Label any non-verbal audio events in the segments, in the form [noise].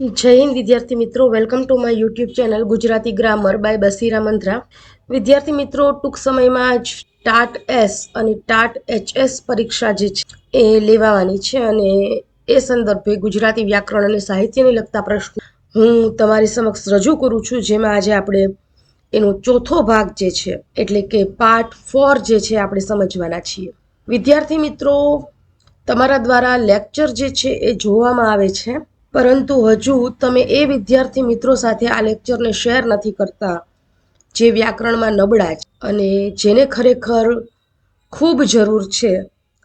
જય હિન્દ, વિદ્યાર્થી મિત્રો. Welcome to my YouTube channel Gujarati grammar by Basira Mantra વિદ્યાર્થી મિત્રો, ટૂંક સમયમાં જ ટાટ એસ અને ટાટ એચએસ પરીક્ષા જે છે એ લેવાવાની છે અને એ સંદર્ભે ગુજરાતી વ્યાકરણ અને સાહિત્યને લગતા પ્રશ્નો હું તમારી સમક્ષ રજૂ કરું છું, જેમાં આજે આપણે એનો ચોથો ભાગ જે છે, એટલે કે પાર્ટ ફોર જે છે, આપણે સમજવાના છીએ. વિદ્યાર્થી મિત્રો, તમારા દ્વારા લેક્ચર જે છે એ જોવામાં આવે છે. પરંતુ હજુ તમે એ વિદ્યાર્થી મિત્રો સાથે આ લેક્ચરને શેર નથી કરતા, જે વ્યાકરણમાં નબળા છે અને જેને ખરેખર ખૂબ જરૂર છે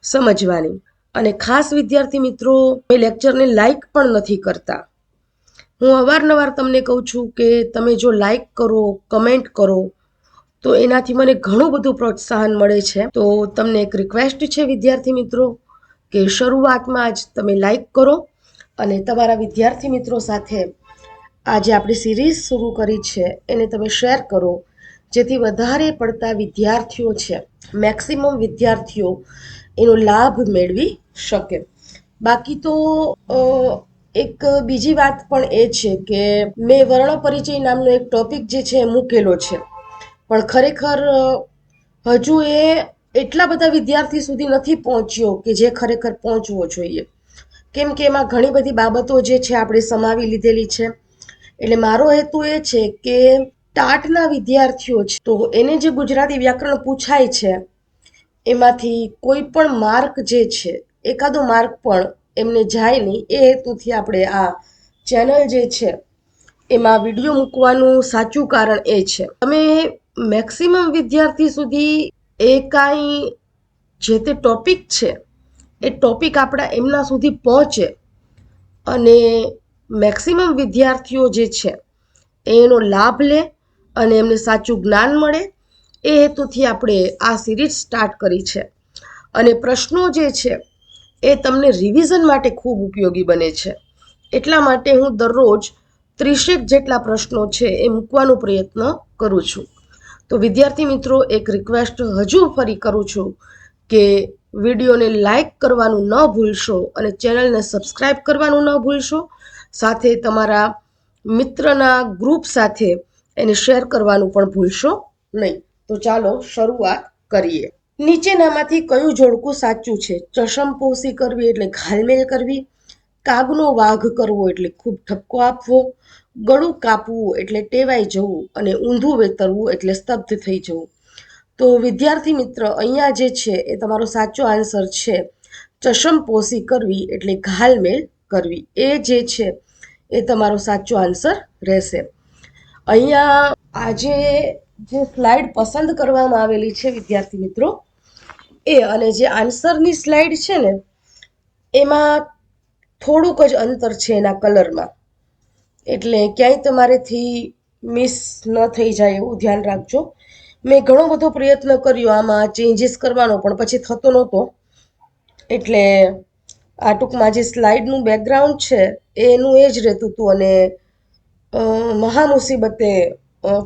સમજવાની. અને ખાસ વિદ્યાર્થી મિત્રો, એ લેક્ચરને લાઈક પણ નથી કરતા. હું અવારનવાર તમને કહું છું કે તમે જો લાઈક કરો કમેન્ટ કરો, તો એનાથી મને ઘણું બધું પ્રોત્સાહન મળે છે. તો તમને એક રિક્વેસ્ટ છે વિદ્યાર્થી મિત્રો, કે શરૂઆતમાં જ તમે લાઈક કરો અને તમારા વિદ્યાર્થી મિત્રો સાથે આજે આપણી સિરીઝ શરૂ કરી છે. એને તમે શેર કરો. જેથી વધારે પડતા વિદ્યાર્થીઓ છે મેક્સિમમ વિદ્યાર્થીઓ એનો લાભ મેળવી શકે. બાકી તો એક બીજી વાત પણ એ છે કે મેં વર્ણ પરિચય નામનો એક ટોપિક જે છે એ મૂકેલો છે. પણ ખરેખર હજુ એ એટલા બધા વિદ્યાર્થી સુધી નથી પહોંચ્યો કે જે ખરેખર પહોંચવો જોઈએ. કેમ કે એમાં ઘણી બધી બાબતો જે છે આપણે સમાવી લીધેલી છે. એટલે મારો હેતુ એ છે કે ટાટના વિદ્યાર્થીઓ છે, તો એને જે ગુજરાતી વ્યાકરણ પૂછાય છે, એમાંથી કોઈ પણ માર્ક જે છે, એકાદો માર્ક પણ એમને જાય નહીં. એ હેતુથી આપણે આ ચેનલ જે છે, એમાં વીડિયો મૂકવાનું સાચું કારણ એ છે. તમે મેક્સિમમ વિદ્યાર્થી સુધી એ કાંઈ જે તે ટોપિક છે એ ટોપિક આપણા એમના સુધી પહોંચે. અને મેક્સિમમ વિદ્યાર્થીઓ જે છે, એનો લાભ લે અને એમને સાચું જ્ઞાન મળે, એ હેતુથી આપણે આ સિરીઝ સ્ટાર્ટ કરી છે. અને પ્રશ્નો જે છે, એ તમને રિવિઝન માટે ખૂબ ઉપયોગી બને છે. એટલા માટે હું દરરોજ ત્રીસેક જેટલા પ્રશ્નો છે, એ મૂકવાનો પ્રયત્ન કરું છું. તો વિદ્યાર્થી મિત્રો, એક રિક્વેસ્ટ હજુ ફરી કરું છું કે વિડીયોને લાઇક કરવાનું ન ભૂલશો અને ચેનલને સબસ્ક્રાઈબ કરવાનું ન ભૂલશો. સાથે તમારા મિત્રના ગ્રુપ સાથે એને શેર કરવાનું પણ ભૂલશો નહીં. તો ચાલો શરૂઆત કરીએ. નીચેનામાંથી કયું જોડકું સાચું છે? ચશમપોશી કરવી એટલે ઘાલમેલ કરવી? કાગનો વાઘ કરવો એટલે ખૂબ ઠપકો આપવો? ગળું કાપવું એટલે ટેવાઈ જવું અને ઊંધું વેતરવું એટલે સ્તબ્ધ થઈ જવું? તો વિદ્યાર્થી મિત્ર, અહીંયા જે છે એ તમારો સાચો આન્સર છે. ચશમપોશી કરવી એટલે ઘાલમેલ કરવી. એ જે છે એ તમારો સાચો આન્સર રહેશે. અહીંયા આજે જે સ્લાઇડ પસંદ કરવામાં આવેલી છે વિદ્યાર્થી મિત્રો, એ અને જે આન્સરની સ્લાઇડ છે ને, એમાં થોડુંક જ અંતર છે એના કલરમાં એટલે ક્યાંય તમારેથી મિસ ન થઈ જાય એવું ધ્યાન રાખજો. મેં ઘણો બધો પ્રયત્ન કર્યો. આમાં ચેન્જીસ કરવાનો પણ પછી થતો નહોતો. એટલે આ ટૂંકમાં જે સ્લાઇડનું બેકગ્રાઉન્ડ છે, એનું એ જ રહેતું હતું અને મહામુસીબતે મહા મુસીબતે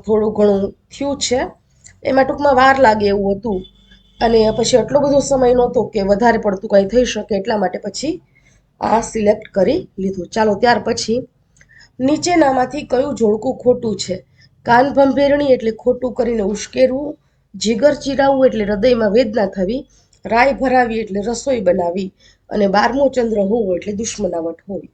થોડું ઘણું થયું છે. એમાં ટૂંકમાં વાર લાગે એવું હતું. અને પછી આટલો બધો સમય નહોતો કે વધારે પડતું કંઈ થઈ શકે એટલા માટે પછી આ સિલેક્ટ કરી લીધું. ચાલો ત્યાર પછી નીચેનામાંથી કયું જોડકું ખોટું છે? કાન ભંભેરણી એટલે ખોટું કરીને ઉશ્કેરવું, જીગર ચીરાવવું એટલે હૃદયમાં વેદના થવી, રાય ભરાવી એટલે રસોઈ બનાવી અને બારમો ચંદ્ર હોવો એટલે દુશ્મનાવટ હોવી.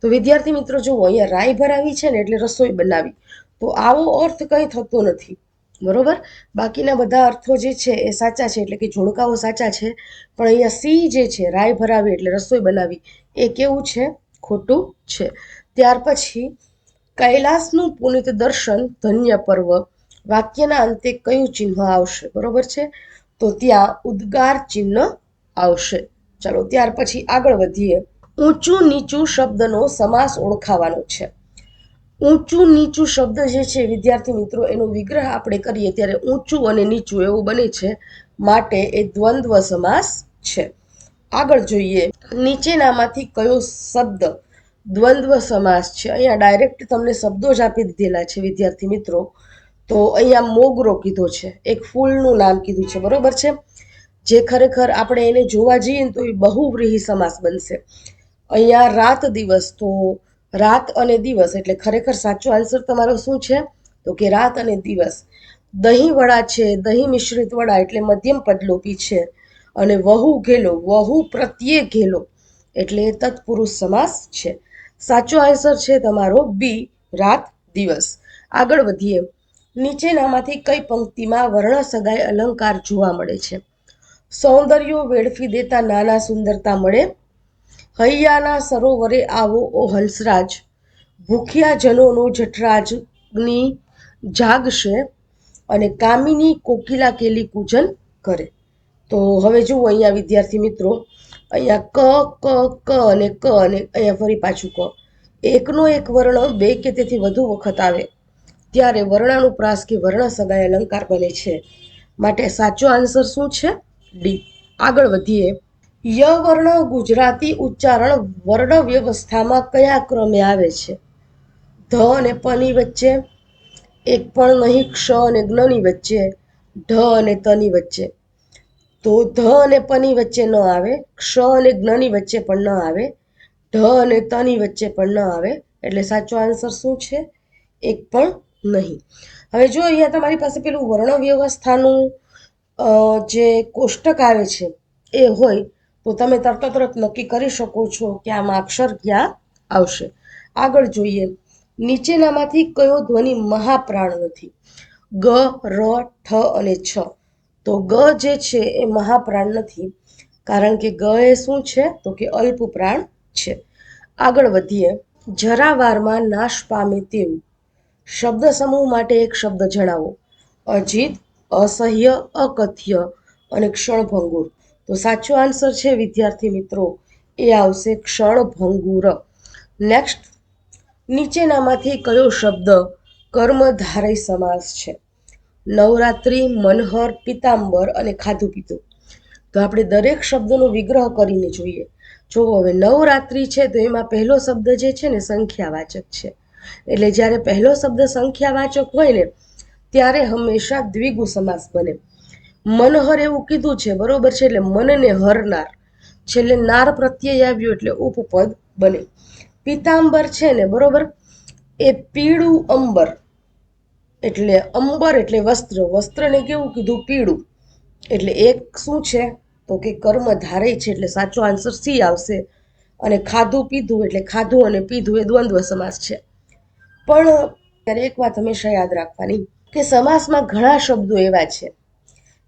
તો વિદ્યાર્થી મિત્રો, જુઓ, અહીંયા રાય ભરાવી છે ને એટલે રસોઈ બનાવી. તો આવો અર્થ કંઈ થતો નથી. બરોબર? બાકીના બધા અર્થો જે છે એ સાચા છે એટલે કે જોડકાઓ સાચા છે. પણ અહીંયા સી જે છે, રાય ભરાવી એટલે રસોઈ બનાવી, એ કેવું છે? ખોટું છે. ત્યાર પછી કૈલાસનું પુનિત દર્શન ધન્ય પર્વ. વાક્યના અંતે કયું ચિહ્ન આવશે? બરોબર છે? તો ત્યાં ઉદ્ગાર ચિહ્ન આવશે. ચાલો ત્યાર પછી આગળ વધીએ. ઊંચું નીચું શબ્દનો સમાસ ઓળખાવાનો છે. ઊંચું નીચું શબ્દ જે છે, વિદ્યાર્થી મિત્રો, એનો વિગ્રહ આપણે કરીએ ત્યારે ઊંચું અને નીચું એવું બને છે. માટે એ દ્વંદ્વ સમાસ છે. આગળ જોઈએ. નીચેનામાંથી કયો શબ્દ દ્વંદ્વ સમાસ છે. અહીંયા ડાયરેક્ટ તમને શબ્દો જ આપી દીધેલા છે, વિદ્યાર્થી મિત્રો. તો અહીંયા મોગરો કીધો છે. એક ફૂલનું નામ કીધું છે. બરોબર છે? જે ખરેખર આપણે એને જોવા જઈએ ને તો એ બહુવ્રીહી સમાસ બનશે. અહીંયા રાત દિવસ, તો રાત અને દિવસ એટલે ખરેખર સાચો આન્સર તમારો શું છે? તો કે રાત અને દિવસ. દહીં વડા છે, દહીં મિશ્રિત વડા એટલે મધ્યમ પદલોપી છે. અને વહુ ઘેલો, વહુ પ્રત્યે ઘેલો એટલે તત્પુરુષ સમાસ છે. સાચો આન્સર છે તમારો બી રાત દિવસ. આગળ વધીએ. નીચેનામાંથી કઈ પંક્તિમાં વર્ણ સગાઈ અલંકાર જોવા મળે છે? સૌંદર્યો વેડફી દેતા નાના સુંદરતા મળે. હૈયાના સરોવરે આવો ઓ હંસરાજ. ભૂખ્યા જનોનો જઠરાજની જાગશે અને કામિની કોકિલા કેલી પૂજન કરે. તો હવે જુઓ અહીંયા વિદ્યાર્થી મિત્રો અહીંયા ક ક ક અને ક અને અહીંયા ફરી પાછું ક. એકનો એક વર્ણ બે કે તેથી વધુ વખત આવે. ત્યારે વર્ણાનુપ્રાસ કે વર્ણ સગાય અલંકાર બને છે. માટે સાચો આન્સર શું છે? ડી. આગળ વધીએ. ય વર્ણ ગુજરાતી ઉચ્ચારણ વર્ણ વ્યવસ્થામાં કયા ક્રમે આવે છે? ધ અને પની વચ્ચે, એક પણ નહીં, ક્ષ અને જ્ઞની વચ્ચે, ઢ અને તની વચ્ચે. તો ધ અને પની વચ્ચે ન આવે, ક્ષ અને જ્ઞની વચ્ચે પણ ન આવે, ઢ અને તની વચ્ચે પણ ન આવે, એટલે સાચો આન્સર શું છે? એક પણ નહીં. હવે જો અહીંયા તમારી પાસે પેલું વર્ણ વ્યવસ્થાનું જે કોષ્ટક આવે છે, એ હોય, તો તમે તરત તરત નક્કી કરી શકો છો કે આમાં અક્ષર ક્યાં આવશે. આગળ જોઈએ. નીચેનામાંથી કયો ધ્વનિ મહાપ્રાણ નથી? ગ, ર, ઠ અને છ. તો ગ જે છે એ મહાપ્રાણ નથી. કારણ કે ગ એ શું છે? તો કે અલ્પ પ્રાણ છે. આગળ વધીએ. જરાવારમાં નાશ પામે તેવું શબ્દ સમૂહ માટે એક શબ્દ જણાવો. અજીત, અસહ્ય, અકથ્ય અને ક્ષણભંગુર. તો સાચો આન્સર છે, વિદ્યાર્થી મિત્રો, એ આવશે ક્ષણભંગુર. નેક્સ્ટ નીચેનામાંથી કયો શબ્દ કર્મધારય સમાસ છે? નવરાત્રિ, મનહર, પિતાંબર અને ખાધું પીતું તો આપણે દરેક શબ્દનો વિગ્રહ કરીને જોઈએ. જો હવે નવરાત્રિ છે તો એમાં પહેલો શબ્દ જે છે ને સંખ્યાવાચક છે. એટલે જ્યારે પહેલો શબ્દ સંખ્યાવાચક હોય ને, ત્યારે હંમેશા દ્વિગુ સમાસ બને. મનહર એવું કીધું છે, બરોબર છે? એટલે મનને હરનાર. છેલ્લે નાર પ્રત્યય આવ્યું એટલે ઉપપદ બને. પિતાંબર છે ને, બરોબર? એ પીળું અંબર. એટલે અંબર એટલે વસ્ત્ર. વસ્ત્રને કેવું કીધું? પીળું. એટલે એક શું છે? તો કે કર્મ ધારે છે એટલે સાચો આન્સર સી આવશે. અને ખાધું, પીધું એટલે ખાધું અને પીધું એ દ્વંદ્વ સમાસ છે. પણ ત્યારે એક વાત હંમેશા યાદ રાખવાની કે સમાસમાં ઘણા શબ્દો એવા છે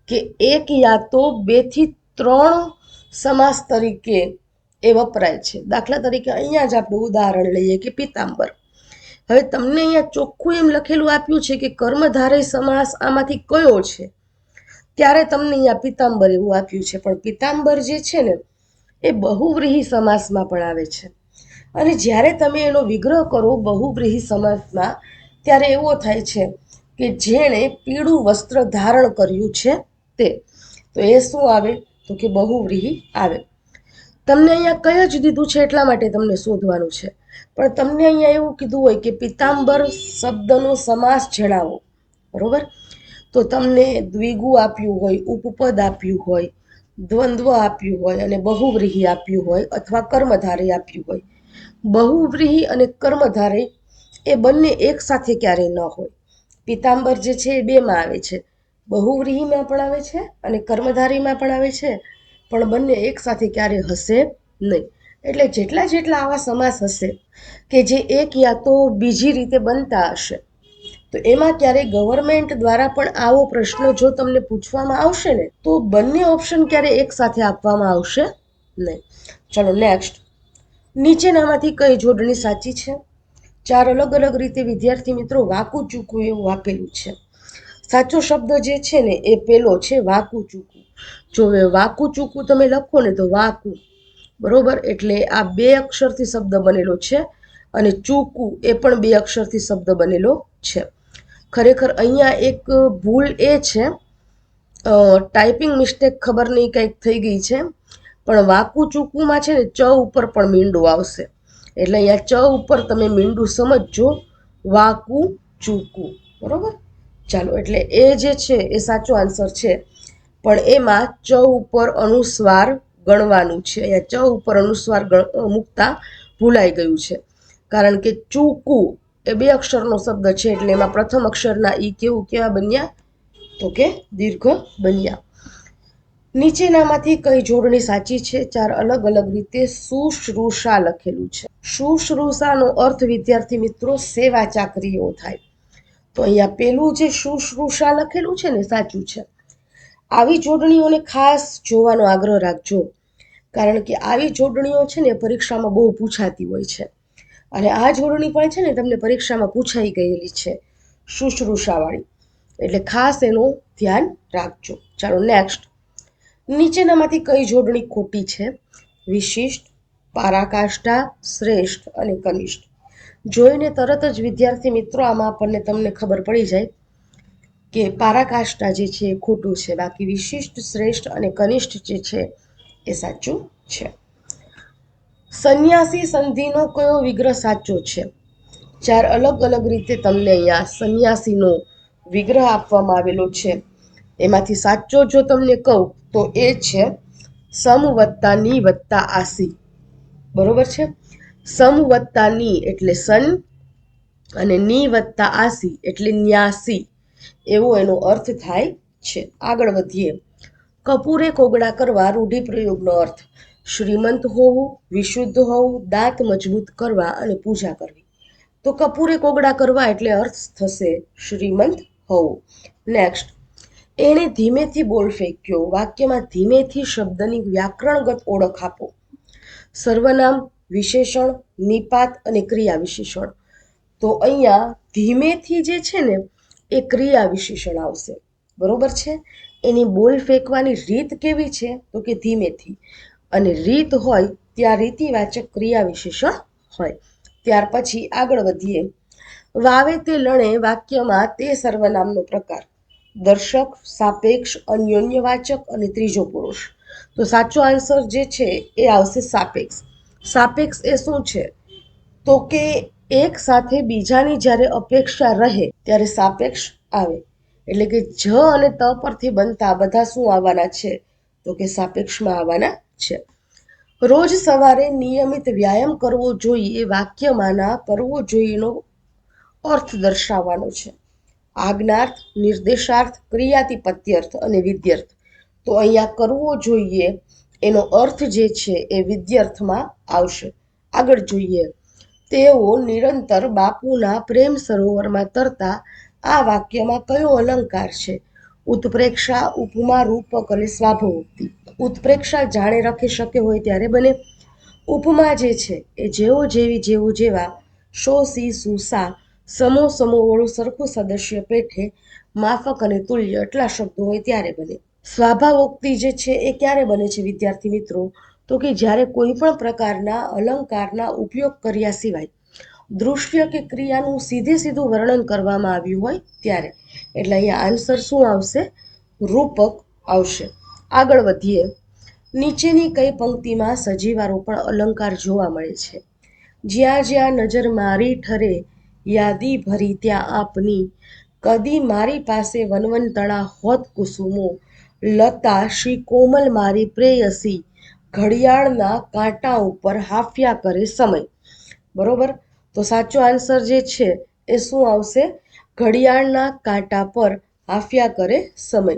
કે એક યા તો બેથી ત્રણ સમાસ તરીકે એ વપરાય છે. દાખલા તરીકે અહીંયા જ આપણે ઉદાહરણ લઈએ કે પિતાંબર. હવે તમને અહીંયા ચોખ્ખું એમ લખેલું આપ્યું છે કે કર્મધારય સમાસ આમાંથી કયો છે? ત્યારે તમને અહીંયા પિતાંબર એવું આપ્યું છે. પણ પિતાંબર જે છે ને, એ બહુવ્રીહી સમાસમાં પણ આવે છે. અને જ્યારે તમે એનો વિગ્રહ કરો બહુવ્રીહી સમાસમાં, ત્યારે એવો થાય છે કે જેણે પીળું વસ્ત્ર ધારણ કર્યું છે તે. તો એ શું આવે? તો કે બહુવ્રીહી આવે. તમને અહીંયા કઈ જ દીધું છે એટલા માટે તમને શોધવાનું છે. પણ તમને અહીંયા એવું કીધું હોય કે પિતાંબર શબ્દનો સમાસ જણાવો બરોબર? તો તમને દ્વિગુ આપ્યું હોય, ઉપપદ આપ્યું હોય, દ્વંદ્વ આપ્યું હોય અને બહુવ્રીહી આપ્યું હોય અથવા કર્મધારય આપ્યું હોય. બહુવ્રીહી અને કર્મધારય એ બંને એક સાથે ક્યારેય ન હોય. પિતાંબર જે છે એ બેમાં આવે છે. બહુવ્રીહીમાં પણ આવે છે અને કર્મધારીમાં પણ આવે છે. પણ બંને એક સાથે ક્યારેય હશે નહીં. એટલે જેટલા જેટલા આવા સમાસ હશે કે જે એક યા તો બીજી રીતે બનતા હશે, તો એમાં ક્યારેય ગવર્મેન્ટ દ્વારા પણ આવો પ્રશ્ન જો તમને પૂછવામાં આવશે ને, તો બંને ઓપ્શન ક્યારે એક સાથે આપવામાં આવશે નહીં. ચલો નેક્સ્ટ નીચેનામાંથી કઈ જોડણી સાચી છે? ચાર અલગ અલગ રીતે વિદ્યાર્થી મિત્રો વાકું ચૂકવું એવું આપેલું છે. સાચો શબ્દ જે છે ને એ પેલો છે વાકું ચૂકવું. જો વાકુ ચૂકવું તમે લખો ને તો વાકું બરોબર? એટલે આ બે અક્ષરથી શબ્દ બનેલો છે અને ચૂકુ એ પણ બે અક્ષરથી શબ્દ બનેલો છે. ખરેખર અહીંયા એક ભૂલ એ છે ટાઈપિંગ મિસ્ટેક ખબર નહીં કંઈક થઈ ગઈ છે, પણ વાકુ ચૂકુમાં છે ને ચ ઉપર પણ મીંડું આવશે. એટલે અહીંયા ચ ઉપર તમે મીંડું સમજજો, વાકુ ચૂકુ. બરાબર? ચાલો, એટલે એ જે છે એ સાચો આન્સર છે. પણ એમાં ચ ઉપર અનુસ્વાર ગણવાનું છે. અહીંયા ચ ઉપર અનુસ્વાર મૂકતા ભૂલાઈ ગયું છે. કારણ કે ચૂકુ એ બે અક્ષરનો શબ્દ છે, એટલે એમાં પ્રથમ અક્ષરના ઈ કેવું કેવા બન્યા? તો કે દીર્ઘ બન્યા. નીચેનામાંથી કઈ જોડણી સાચી છે? ચાર અલગ અલગ રીતે સુશ્રુષા લખેલું છે. સુશ્રુષાનો અર્થ વિદ્યાર્થી મિત્રો સેવા ચાકરીઓ થાય. તો અહીંયા પેલું જે સુશ્રુષા લખેલું છે ને સાચું છે. આવી જોડણીઓને ખાસ જોવાનો આગ્રહ રાખજો. કારણ કે આવી જોડણીઓ છે ને પરીક્ષામાં બહુ પૂછાતી હોય છે. અને આ જોડણી પણ છે ને તમને પરીક્ષામાં પૂછાઈ ગયેલી છે. શુશ્રુષાવાળી એટલે ખાસ એનું ધ્યાન રાખજો. ચાલો નેક્સ્ટ નીચેનામાંથી કઈ જોડણી ખોટી છે? વિશિષ્ટ, પારાકાષ્ઠા, શ્રેષ્ઠ અને કનિષ્ઠ. જોઈને તરત જ વિદ્યાર્થી મિત્રો, આમાં આપણને તમને ખબર પડી જાય કે પારાકાષ્ઠા જે છે એ ખોટું છે. બાકી વિશિષ્ટ, શ્રેષ્ઠ અને કનિષ્ઠ જે છે એ સાચું છે. સંન્યાસી સંધિનો કયો વિગ્રહ સાચો છે? ચાર અલગ અલગ રીતે તમને અહીંયા સંન્યાસીનો વિગ્રહ આપવામાં આવેલો છે. એમાંથી સાચો જો તમને કહું તો એ છે, સમ વત્તા ની વત્તા આસી. બરોબર છે? સમ વત્તા એટલે સન અને ની વત્તા આસી એટલે ન્યાસી. એવો એનો અર્થ થાય છે. આગળ વધીએ. કપૂરે કોગળા કરવા રૂઢિપ્રયોગનો અર્થ, શ્રીમંત હોવું, વિશુદ્ધ હોવું, દાંત મજબૂત કરવા અને પૂજા કરવી. તો કપૂરે કોગળા કરવા એટલે અર્થ થશે શ્રીમંત હોવું. નેક્સ્ટ એણે ધીમેથી બોલ ફેંક્યો, વાક્યમાં ધીમેથી શબ્દની વ્યાકરણગત ઓળખ આપો. સર્વનામ, વિશેષણ, નિપાત અને ક્રિયા વિશેષણ. તો અહીંયા ધીમેથી જે છે ને, એ ક્રિયા વિશેષણ આવશે. બરોબર છે? એની બોલ ફેંકવાની રીત કેવી છે? તો કે ધીમેથી. અને રીત હોય ત્યાં રીતિવાચક ક્રિયા વિશેષણ હોય. ત્યાર પછી આગળ વધીએ. વાવે તે લણે વાક્યમાં તે સર્વનામનો પ્રકાર. દર્શક, સાપેક્ષ, અન્યોન્યવાચક અને ત્રીજો પુરુષ. તો સાચો આન્સર જે છે એ આવશે સાપેક્ષ. સાપેક્ષ એ શું છે? તો કે એક સાથે બીજાની જ્યારે અપેક્ષા રહે ત્યારે સાપેક્ષ આવે. એટલે કે જ અને ત પરથી બનતા બધા શું આવવાના છે? તો કે સાપેક્ષમાં આવવાના છે. રોજ સવારે નિયમિત વ્યાયામ કરવો જોઈએ વાક્યમાંના કરવો જોઈએનો અર્થ દર્શાવવાનો છે. આજ્ઞાર્થ, નિર્દેશાર્થ ક્રિયાતિપત્યર્થ અને વિદ્યર્થ. તો અહીંયા કરવો જોઈએ એનો અર્થ જે છે એ વિદ્યર્થમાં આવશે. આગળ જોઈએ. તેઓ નિરંતર બાપુના પ્રેમ સરોવરમાં તરતા આ વાક્યમાં કયો અલંકાર છે? ઉત્પ્રેક્ષા, ઉપમા, રૂપક અને સ્વાભોક્તિ. ઉત્પ્રેક્ષા જાણે રાખી શકે હોય ત્યારે બને. ઉપમા જે છે એ જેવો જેવી જેવું જેવા શો, સી સુસા સમો સમોવાળું સરખું સદસ્ય પેઠે માફક અને તુલ્ય એટલા શબ્દો હોય ત્યારે બને. સ્વાભાવોક્તિ જે છે એ ક્યારે બને છે વિદ્યાર્થી મિત્રો? તો કે જ્યારે કોઈ પણ પ્રકારના અલંકારના ઉપયોગ કર્યા સિવાય. દૃશ્ય કે ક્રિયાનું સીધે સીધું વર્ણન કરવામાં આવ્યું હોય ત્યારે. એટલે અહીંયા આન્સર શું આવશે? રૂપક આવશે. આગળ વધીએ. નીચેની કઈ પંક્તિમાં સજીવારોપણ અલંકાર જોવા મળે છે? જ્યાં જ્યાં નજર મારી ઠરે, યાદી ભરી ત્યાં આપની. કદી મારી પાસે વનવંતણા હોત કુસુમો. લતા શ્રી કોમલ મારી પ્રેયસી. ઘડિયાળના કાંટા ઉપર હાફ્યા કરે સમય. બરોબર? તો સાચો આન્સર જે છે એ શું આવશે? ઘડિયાળના કાંટા પર હાફ્યા કરે સમય.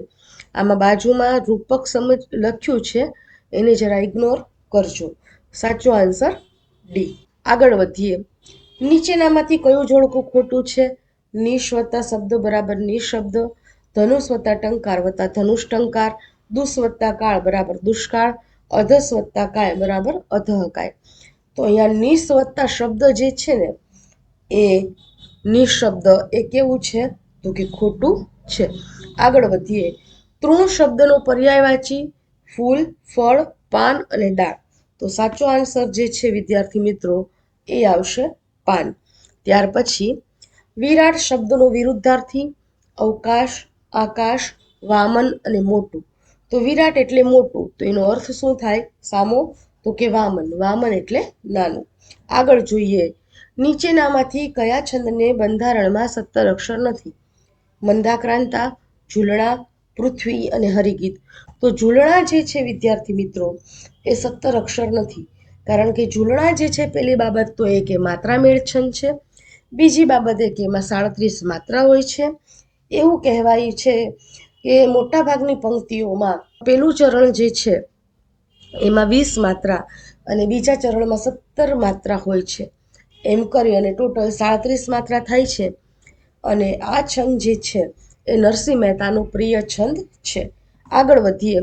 આમાં બાજુમાં રૂપક સમજ લખ્યું છે, એને જરા ઇગ્નોર કરજો. સાચો આન્સર ડી આગળ વધીએ. નીચેનામાંથી કયું જોડકું ખોટું છે? નિશ શબ્દ બરાબર નિશબ્દ ધનુષ વત્તા ટંકાર વત્તા ધનુષ ટંકાર. દુષ કાળ બરાબર દુષ્કાળ. અધસ્વત્તા કાય બરાબર અધહકાય તો અહીંયા નિસ્વત્તા શબ્દ જે છે ને, એ નિશબ્દ એ કેવું છે? તો કે ખોટું છે. આગળ વધીએ. તૃણ શબ્દનો પર્યાયવાચી ફૂલ, ફળ, પાન અને ડાળ તો સાચો આન્સર જે છે, વિદ્યાર્થી મિત્રો, એ આવશે પાન. ત્યાર પછી, વિરાટ શબ્દનો વિરુદ્ધાર્થી, અવકાશ, આકાશ, વામન અને મોટું. તો વિરાટ એટલે મોટું. તો એનો અર્થ શું થાય? સામો તો કે વામન. વામન એટલે નાનું. આગળ જોઈએ. નીચેનામાંથી કયા છંદને બંધારણમાં સત્તર અક્ષર નથી? મંદાક્રાંતા, ઝૂલણા, પૃથ્વી અને હરિગીત. તો ઝૂલણા જે છે, વિદ્યાર્થી મિત્રો, એ સત્તર અક્ષર નથી. કારણ કે ઝૂલણા જે છે, પેલી બાબત તો એ કે માત્રામેળ છંદ છે. બીજી બાબત એ કે એમાં સાડત્રીસ માત્રા હોય છે. એવું કહેવાય છે કે મોટાભાગની પંક્તિઓમાં પેલું ચરણ જે છે એમાં વીસ માત્રા અને બીજા ચરણમાં સત્તર માત્રા હોય છે. એમ કરી અને ટોટલ સાડત્રીસ માત્રા થાય છે. અને આ છંદ જે છે, એ નરસિંહ મહેતાનો પ્રિય છંદ છે. આગળ વધીએ.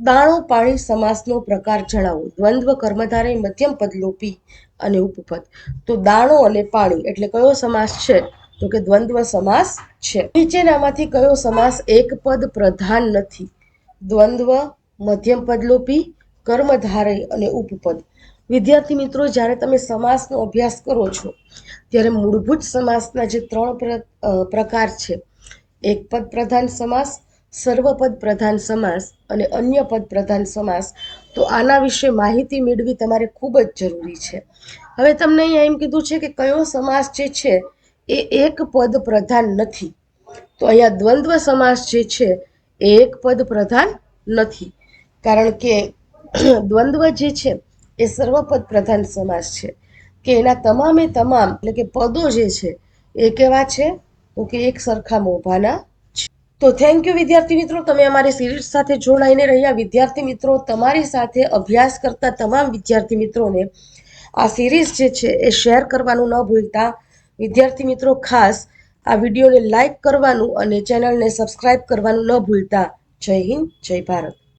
દાણો પાણી સમાસનો પ્રકાર જણાવો. દ્વંદ્વ, કર્મધારય, મધ્યમ પદ, લોપી અને ઉપપદ. તો દાણો અને પાણી એટલે કયો સમાસ છે? તો કે દ્વંદ્વ સમાસ છે. નીચેનામાંથી કયો સમાસ એક પદ પ્રધાન નથી? દ્વંદ્વ, મધ્યમ પદ, લોપી કર્મધારય અને ઉપપદ. વિદ્યાર્થી મિત્રો, જ્યારે તમે સમાસનો અભ્યાસ કરો છો, ત્યારે મૂળભૂત સમાસના જે ત્રણ પ્ર- પ્રકાર છે. એક પદ પ્રધાન સમાસ સર્વપદ પ્રધાન સમાસ અને અન્ય પદ પ્રધાન સમાસ. તો આના વિશે માહિતી મેળવી તમારે ખૂબ જ જરૂરી છે. હવે તમને અહીંયા એમ કીધું છે કે કયો સમાસ જે છે, એ એક પદ પ્રધાન નથી. તો અહીંયા દ્વંદ્વ સમાસ જે છે, એ એક પદ પ્રધાન નથી. કારણ કે [clears throat] દ્વંદ્વ જે છે એ સર્વપદ પ્રધાન સમાસ છે. કે એના તમામે તમામ એટલે કે પદો જે છે એ કેવા છે? તો કે એક સરખા મોભાના છે. તો થેન્ક યુ વિદ્યાર્થી મિત્રો, તમે અમારી સિરીઝ સાથે જોડાઈને રહ્યા. વિદ્યાર્થી મિત્રો, તમારી સાથે અભ્યાસ કરતા તમામ વિદ્યાર્થી મિત્રોને આ સિરીઝ જે છે એ શેર કરવાનું ન ભૂલતા. વિદ્યાર્થી મિત્રો, ખાસ આ વિડીયોને લાઈક કરવાનું અને ચેનલને સબસ્ક્રાઇબ કરવાનું ન ભૂલતા. જય હિન્દ, જય ભારત.